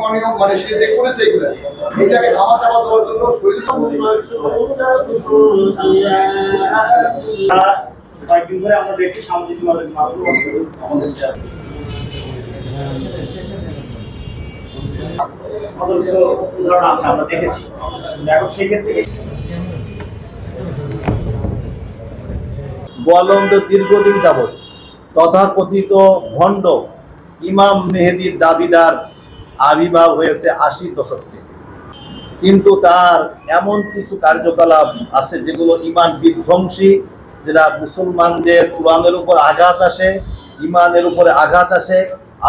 অনিয়ম মানে সে যে করেছে এগুলো এটাকে ধামা চাপা দেওয়ার জন্য শরীর কয়েকদিন ধরে আমরা দেখি সামাজিক যোগাযোগ মাধ্যম আমাদের অদৃশ্য উদাহরণ আছে আমরা দেখেছি। এখন সেই ক্ষেত্রে গোয়ালন্দ দীর্ঘদিন যাবৎ তথাকথিত ভণ্ড ইমাম মেহেদির দাবিদার আবির্ভাব হয়েছে আশি দশক থেকে। কিন্তু তার এমন কিছু কার্যকলাপ আছে যেগুলো ইমান বিধ্বংসী, যেটা মুসলমানদের কোরআনের উপর আঘাত আসে ইমানের উপরে আঘাত আসে,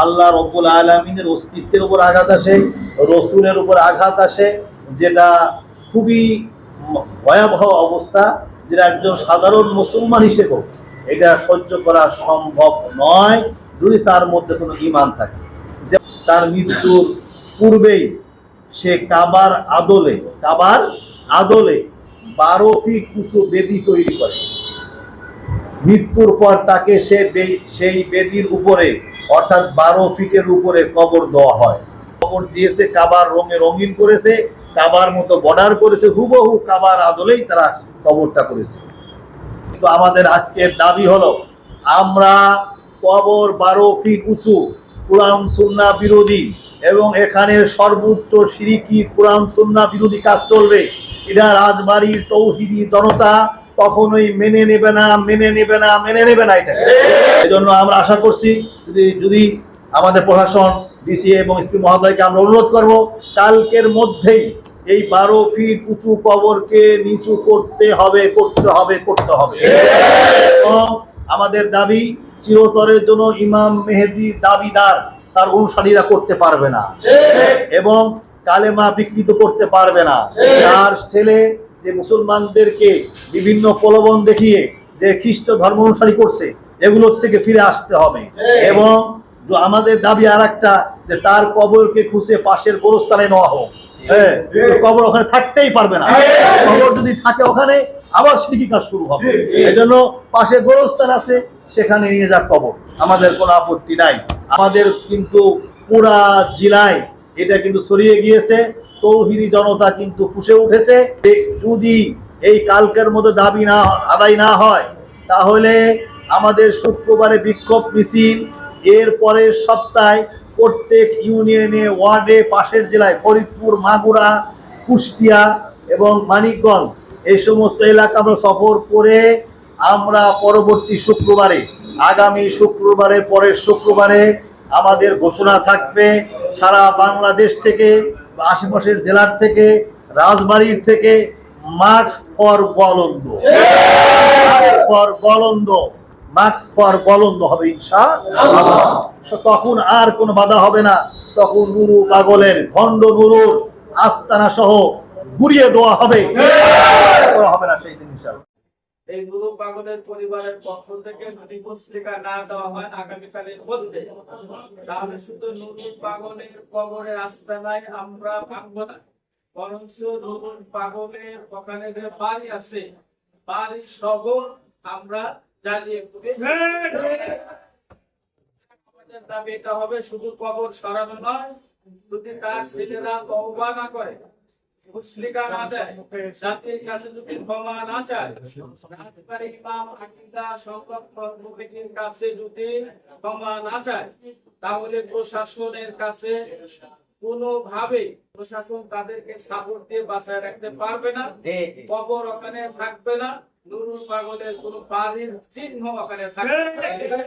আল্লাহ রব্বুল আলমিনের অস্তিত্বের উপর আঘাত আসে, রসুলের উপর আঘাত আসে, যেটা খুবই ভয়াবহ অবস্থা, যেটা একজন সাধারণ মুসলমান হিসেবেও এটা সহ্য করা সম্ভব নয় যদি তার মধ্যে কোনো ইমান থাকে। তার মৃত্যুর পূর্বেই সে কাবার আদলে কাবার আদলে বারো ফিট উঁচু বেদি তৈরি করে। মৃত্যুর পর তাকে সে সেই বেদির উপরে, অর্থাৎ বারো ফিটের উপরে কবর দেওয়া হয়। কবর দিয়েছে, কাবার রঙে রঙিন করেছে, কাবার মতো বর্ডার করেছে, হুবহু কাবার আদলেই তারা কবরটা করেছে। কিন্তু আমাদের আজকের দাবি হলো, আমরা কবর বারো ফিট উঁচু কোরআন সুন্না বিরোধী এবং এখানে সর্বোচ্চ সিরিকি কোরআন সুন্না বিরোধী কাজ চলবে। এটা রাজবাড়ির তৌহিদি জনতা কখনোই মেনে নেবে না মেনে নেবে না মেনে নেবে না এটাকে। এই জন্য আমরা আশা করছি যদি যদি আমাদের প্রশাসন ডিসি এবং এসপি মহোদয়কে আমরা অনুরোধ করব কালকের মধ্যেই এই বারো ফিট উঁচু কবরকে নিচু করতে হবে করতে হবে করতে হবে। এবং আমাদের দাবি চিরতরের জন্য ইমাম মেহেদি দাবিদার তার অনুসারীরা করতে পারবে না। এবং কালেমা বিকৃত করতে পারবে না। তার ছেলে যে মুসলমানদেরকে বিভিন্ন প্রলোভন দেখিয়ে যে খ্রিস্ট ধর্ম অনুসারী করছে, এগুলোর থেকে ফিরে আসতে হবে। এবং আমাদের দাবি আর একটা যে তার কবরকে খুঁজে পাশের গোরস্থানে নেওয়া হোক। হ্যাঁ কবর ওখানে থাকতেই পারবে না। কবর যদি থাকে ওখানে আবার সিটিকি কাজ শুরু হবে। এই জন্য পাশে গোরস্থান আছে, সেখানে নিয়ে যাক কবর। আমাদের কোনো আপত্তি নাই। আমাদের কিন্তু পুরা জেলায় এটা কিন্তু ছড়িয়ে গিয়েছে। তৌহিদি জনতা কিন্তু ফুসে উঠেছে। যদি এই কালকের মধ্যে দাবি না, আদায় না হয়, তাহলে আমাদের শুক্রবারে বিক্ষোভ মিছিল এর পরের সপ্তাহে প্রত্যেক ইউনিয়নে, ওয়ার্ডে, পাশের জেলায়, ফরিদপুর, মাগুরা, কুষ্টিয়া এবং মানিকগঞ্জ এই সমস্ত এলাকা আমরা সফর করে আমরা পরবর্তী শুক্রবারে, আগামী শুক্রবারের পরের শুক্রবারে আমাদের ঘোষণা থাকবে সারা বাংলাদেশ থেকে, আশেপাশের জেলার থেকে, রাজবাড়ির থেকে march for Golanda. For Golanda. March for Golanda হবে ইনশা তখন আর কোনো বাধা হবে না। তখন নুরু পাগলের, ভণ্ড নুরুর আস্তানা সহ গুড়িয়ে দেওয়া হবে। করা হবে না সেই দিন ইনশাআল্লাহ। এই গুরু পাগলের পরিবারের পক্ষ থেকে যদি পুস্তিকা না দেওয়া হয় আগামীকালের মধ্যে তাহলে শুধু নুরুল পাগলের কবরের আস্তানায় আমরা ভাঙবো না। বরঞ্চ নুরুল পাগলের ওখানে যে বাড়ি আছে বাড়ি সহ আমরা জ্বালিয়ে আমাদের দাবি এটা হবে শুধু কবর সরানো নয় যদি তার ছেলেরা তওবা না করে মুসলিকা না দেয় জাতির কাছে যদি ক্ষমা না চায় রাজবাড়ি ইমাম আকিদা সংরক্ষণ কমিটির কাছে যদি ক্ষমা না চায় তাহলে প্রশাসনের কাছে কোনোভাবে প্রশাসন তাদেরকে সাপোর্ট দিয়ে বাঁচায় রাখতে পারবে না কবর ওখানে থাকবে না নুরুল পাগলের কোনো বাড়ির চিহ্ন ওখানে থাকবে।